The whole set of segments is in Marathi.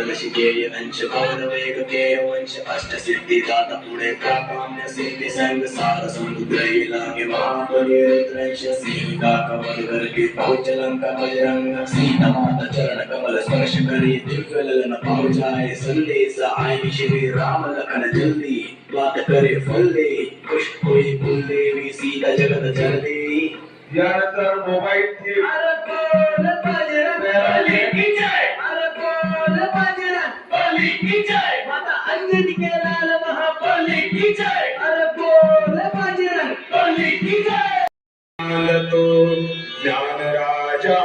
बदल शिकेय अंश पवन वेग केय वंश अष्ट सिद्धी दाता पुढे संग सार समुद्र लागे सीता कमल गर्गे पहुंच लंका बजरंग सीता माता चरण कमल स्पर्श करी दिव्य ललन पहुंचाए संदेश आए श्री राम लखन जल्दी बात करे फल्ले पुष्प कोई फूल देवी सीता जगत जल की जय? माता अंजनी के लाल महाबली की जय? अरे बोल बाजरंग बली की जय? तो ज्ञान राजा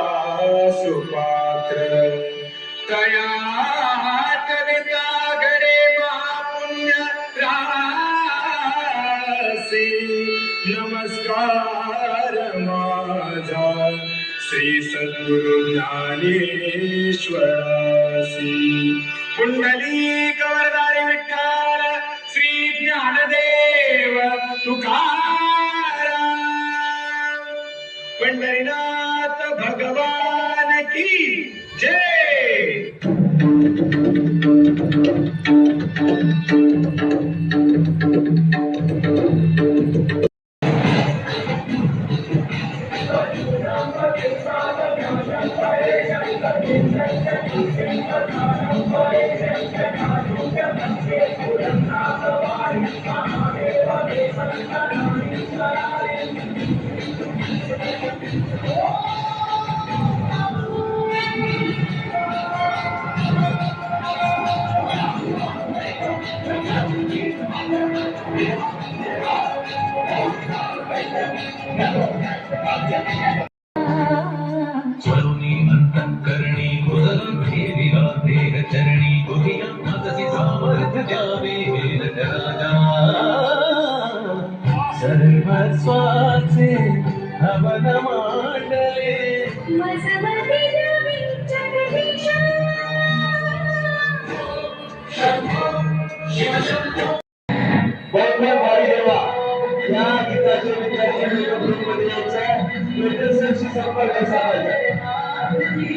सुपात्र। तया कविता घडे महापुण्य रासी नमस्कार माझा। श्री सद्गुरु ज्ञानेश्वरासी। कुंडली कवरदारी विठ्ठल श्री ज्ञानदेव तुकाराम. पंढरीनाथ भगवान की जय। हवन मांडले देवा या गीताचे विद्यार्थ्यांनी संपर्क साधायचा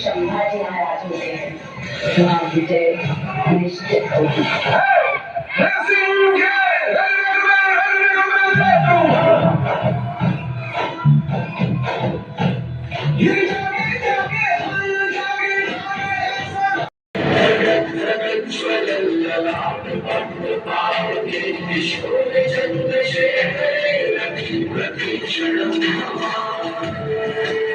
संभाजी महाराज होते हैं तेव्हा विजय निश्चित होती उसे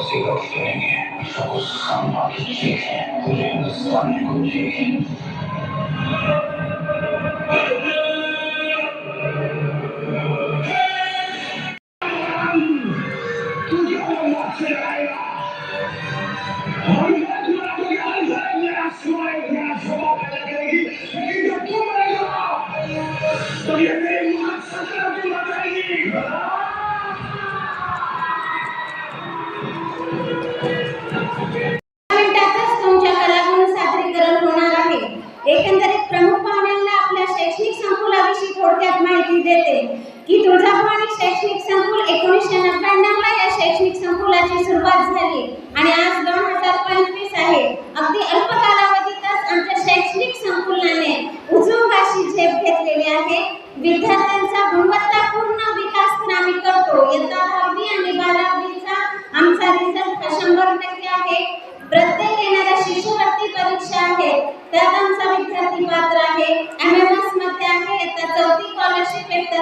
Спасибо, Фенни. Вкус собаки тихий, время станет диким. Тут я помог, थोडक्यात माहिती देते की तुळजाभवानी शैक्षणिक संकुल एकोणीसशे नव्याण्णवला या शैक्षणिक संकुलाची सुरुवात झाली आणि आज दोन हजार पंचवीस आहे. अगदी अल्प कालावधीतच आमच्या शैक्षणिक संकुलाने उजवून अशी झेप घेतलेली आहे. विद्यार्थ्यांचा गुणवत्तापूर्ण विकास तर आम्ही करतो. यंदा दहावी आणि बारावीचा आमचा रिझल्ट हा शंभर टक्के आहे. प्रत्येक येणाऱ्या शिष्यवृत्ती परीक्षा आहे त्यात आमचा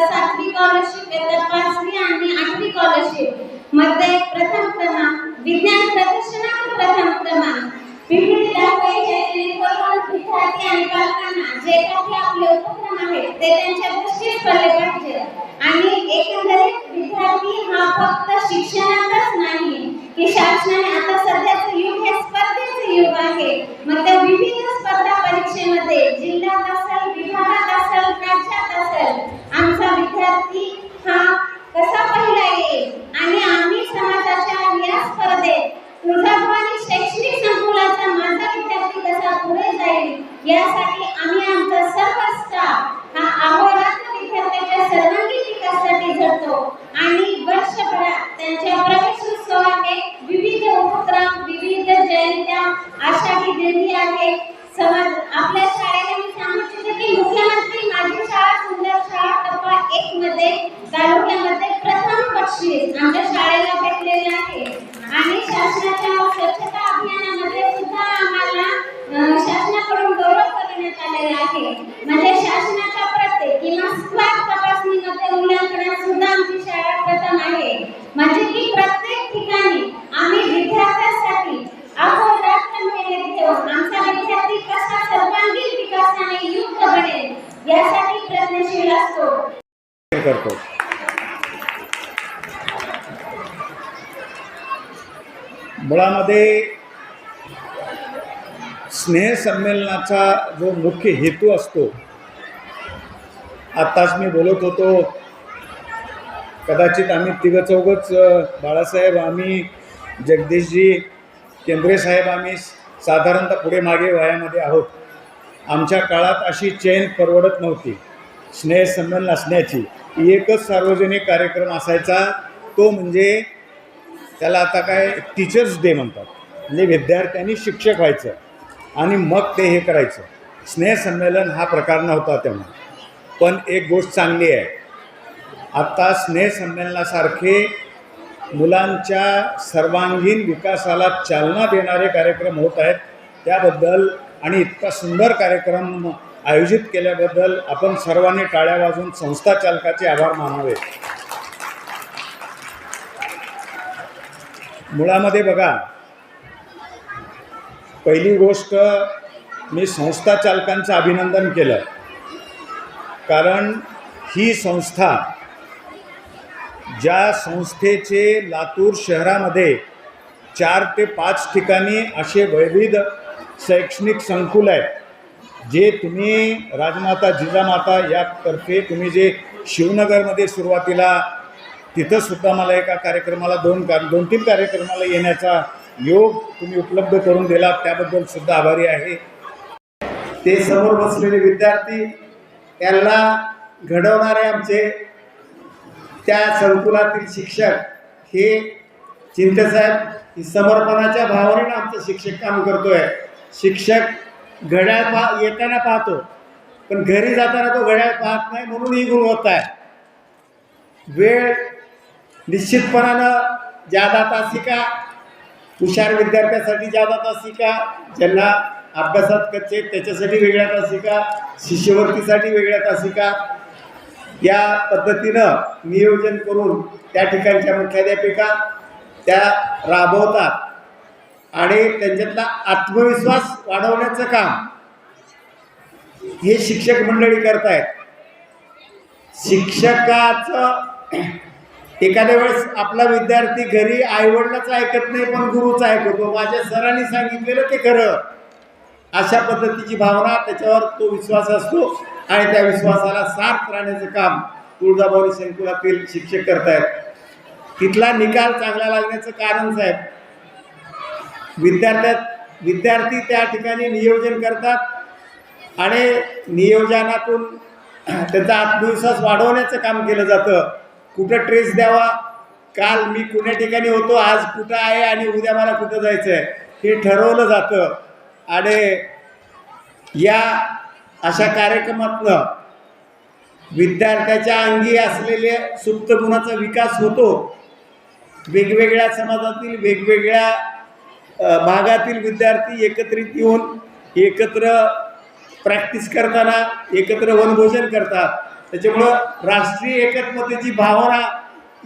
सातवी स्कॉलरशिप येतात पाचवी आणि आठवी स्कॉलरशिपमध्ये प्रथम क्रमांक विज्ञान प्रदर्शनात प्रथम क्रमांक. विद्यार्थी आणि आपले उपक्रम आहेत ते त्यांच्या आणि एकंदरीत विद्यार्थी हा फक्त शिक्षणातच नाही शासनाने आता सध्याचं युग आषाढी आहे. समाज आपल्या शाळेला मी सांगू इच्छिते की मुख्यमंत्री माझी शाळा सुंदर शाळा टप्पा एक मध्ये तालुक्यामध्ये प्रथम बक्षीस आमच्या शाळेला भेटलेले आहे. आणि शासनाच्या स्वच्छता अभियानामध्ये सुद्धा आम्हाला शासनाकडून गौरव करण्यात आलेला आहे. म्हणजे शासनाच्या प्रत्येक किंवा स्वास्थ्य तपासणीमध्ये मूल्यांकनात सुद्धा आमची शाळा प्रथम आहे. म्हणजे की प्रत्येक ठिकाणी आम्ही विद्यार्थ्यांसाठी अहोरात्र मेहनत घेऊन आमचा विद्यार्थी कसा सर्वांगीण विकासाने युक्त बनेल यासाठी प्रयत्नशील असतो करतो यामध्ये स्नेहसंमेलनाचा जो मुख्य हेतू असतो आत्ताच मी बोलत होतो कदाचित आम्ही तिघं चौघच बाळासाहेब आम्ही जगदीशजी केंद्रे साहेब आम्ही साधारणतः पुढे मागे वयामध्ये आहोत. आमच्या काळात अशी चैन परवडत नव्हती. स्नेहसंमेलन असण्याची एकच सार्वजनिक कार्यक्रम असायचा तो म्हणजे त्याला आता काय टीचर्स डे म्हणतात. म्हणजे विद्यार्थ्यांनी शिक्षक व्हायचं आणि मग ते हे करायचं. स्नेहसंमेलन हा प्रकार नव्हता तेव्हा. पण एक गोष्ट चांगली आहे. आत्ता स्नेहसंमेलनासारखे मुलांच्या सर्वांगीण विकासाला चालना देणारे कार्यक्रम होत आहेत. त्याबद्दल आणि इतका सुंदर कार्यक्रम आयोजित केल्याबद्दल आपण सर्वांनी टाळ्या वाजून संस्था चालकाचे आभार मानावे. मुळामध्ये बघा पहिली गोष्ट मी संस्था चालकांचं अभिनंदन केलं. कारण ही संस्था ज्या संस्थेचे लातूर शहरामध्ये चार ते पाच ठिकाणी असे वैविध शैक्षणिक संकुल आहेत जे तुम्ही राजमाता जिजामाता यातर्फे तुम्ही जे शिवनगरमध्ये सुरुवातीला तिथंसुद्धा मला एका कार्यक्रमाला दोन कार दोन तीन कार्यक्रमाला येण्याचा योग तुम्ही उपलब्ध करून दिला त्याबद्दल सुद्धा आभारी आहे. ते समोर बसलेले विद्यार्थी त्यांना घडवणारे आमचे त्या संकुलातील शिक्षक हे चिंतेसाहेब समर्पणाच्या भावनेनं आमचं शिक्षक काम करतो आहे शिक्षक घड्याळ पा येताना पाहतो पण घरी जाताना तो घड्याळ पाहत नाही म्हणून ही गुणवत्ता आहे. वेळ निश्चितपणानं जादा तासिका हुशार विद्यार्थ्यासाठी जादा तासिका ज्यांना अभ्यासात कच्चे त्याच्यासाठी वेगळ्या तासिका शिष्यवृत्तीसाठी वेगळ्या तासिका या पद्धतीनं नियोजन करून त्या ठिकाणच्या मुख्याध्यापिका त्या राबवतात आणि त्यांच्यातला आत्मविश्वास वाढवण्याचं काम हे शिक्षक मंडळी करतायत. शिक्षकाचं एखाद्या वेळेस आपला विद्यार्थी घरी आईवडिलाच ऐकत नाही पण गुरुचं ऐकतो. माझ्या सरांनी सांगितलेलं ते खरं. अशा पद्धतीची भावना त्याच्यावर तो विश्वास असतो आणि त्या विश्वासाला सार्थ राहण्याचं काम तुळजाभवानी संकुलातील शिक्षक करतायत. तिथला निकाल चांगला लागण्याचं कारण साहेब विद्यार्थ्यात विद्यार्थी त्या ठिकाणी नियोजन करतात आणि नियोजनातून त्यांचा आत्मविश्वास वाढवण्याचं काम केलं जातं. कुठं ट्रेस द्यावा? काल मी कुण्या ठिकाणी होतो आज कुठं आहे आणि उद्या मला कुठं जायचं आहे हे ठरवलं जातं. आणि या अशा कार्यक्रमातनं विद्यार्थ्याच्या अंगी असलेले सुप्त गुणाचा विकास होतो. वेगवेगळ्या समाजातील वेगवेगळ्या भागातील विद्यार्थी एकत्रित येऊन एकत्र प्रॅक्टिस करताना एकत्र वनभोजन करतात. त्याच्यामुळं राष्ट्रीय एकात्मतेची भावना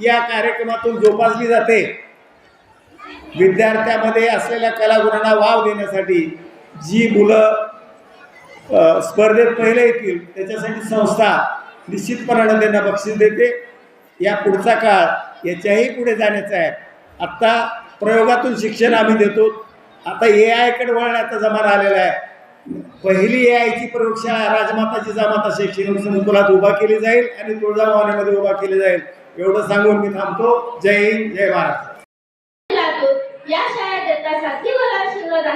या कार्यक्रमातून जोपासली जाते. विद्यार्थ्यामध्ये असलेल्या कलागुणांना वाव देण्यासाठी जी मुलं स्पर्धेत पहिले येतील त्याच्यासाठी संस्था निश्चितपणानं त्यांना बक्षीस देते. या पुढचा काळ याच्याही पुढे जाण्याचा आहे. आत्ता प्रयोगातून शिक्षण आम्ही देतो. आता ए आयकडे वळण्याचा जमाना आलेला आहे. पहिली ए आयची प्रयोगशाळा राजमाता जिजामाता शैक्षणिक संकुलात उभा केली जाईल आणि तुळजाभवानीमध्ये उभा केली जाईल. एवढं सांगून मी थांबतो. जय हिंद जय महाराष्ट्र या शाळेत इयत्ता सातवी वर्गात शिकवत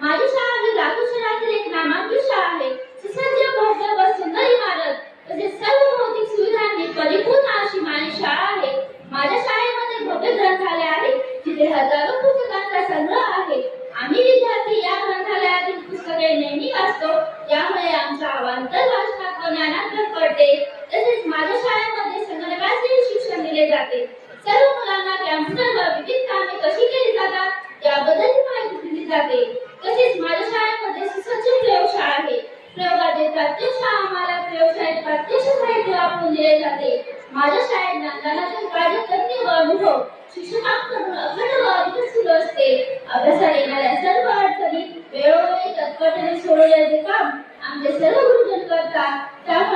माझी शाळा ही लातूर शहरातील एक नामांकित शाळा आहे सुसज्ज भव्य व सुंदर इमारत तसेच सर्व भौतिक सुविधांनी परिपूर्ण अशी माझी शाळा आहे माझ्या शाळेमध्ये भव्य ग्रंथालय आहे जिथे हजारो पुस्तकांचा संग्रह आहे आम्ही विद्यार्थी या ग्रंथालयातील पुस्तके नेहमी वाचतो यामुळे आमचा अवांतर वाचनात व ज्ञानात भर पडते तसेच माझ्या शाळेमध्ये संगणकाचे शिक्षण दिले जाते. सर्व मुलांना कॅम्प्युटरवर विविध कामे कशी केली जातात याबद्दल माहिती दिली जाते. तसेच माझ्या शाळेमध्ये सुसज्ज प्रयोगशाळा आहे. प्रयोगाचे प्रत्यक्ष आम्हाला प्रयोगशाळेत प्रत्यक्ष साहित्य वापरून दिले जाते. माझ्या शाळेत ज्ञानातील कार्यकर्ते व अनुभव शिक्षकांकडून अखंड व अधिक सुरू असते. अभ्यासात येणाऱ्या सर्व अडचणी वेळोवेळी तत्परतेने सोडवल्याचे काम आमचे सर्व गुरुजन करतात. त्यामुळे